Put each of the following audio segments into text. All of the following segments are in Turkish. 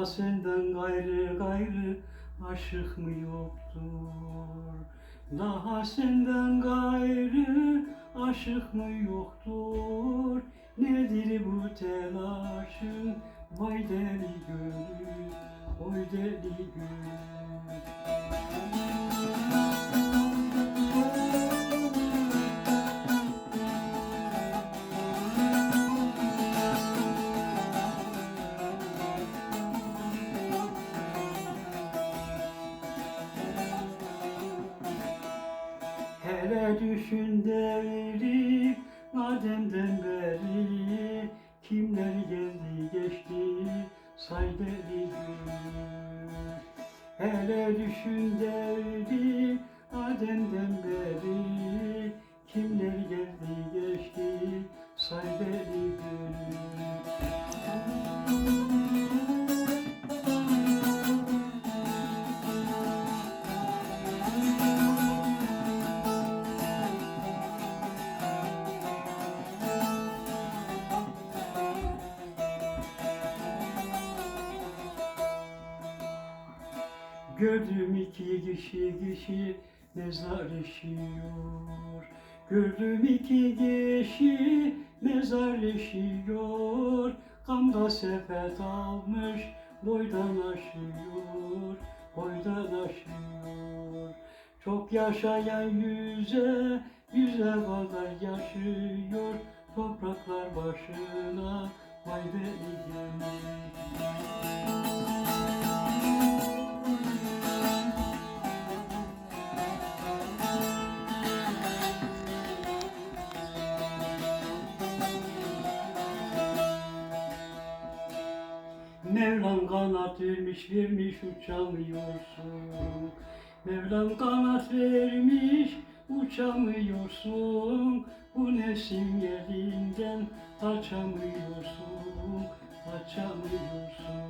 Daha senden gayrı gayrı aşık mı yoktur? Daha senden gayrı aşık mı yoktur? Nedir bu telaşın? Vay deli gönül, oy deli gönül. Hele düşün devri Adem'den beri Kimler geldi geçti say deli Hele düşün devri Adem'den beri Kimler geldi geçti say deli Gördüm iki kişi kişi mezar işiyor. Gördüm iki kişi mezar işiyor. Kamda sepet almış boydan aşıyor. Boydan aşıyor. Çok yaşayan yüze yüze kadar yaşıyor. Topraklar başına vay deli Mevlam kanat vermiş vermiş uçamıyorsun. Mevlam kanat vermiş uçamıyorsun. Bu nefsin yerinden açamıyorsun Açamıyorsun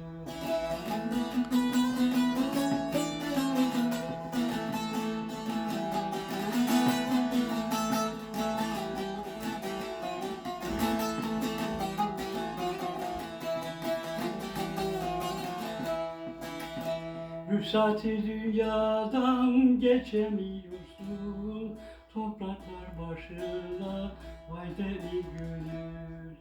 Rüsati dünyadan geçemiyorsun. Topraklar başına vay deli gönül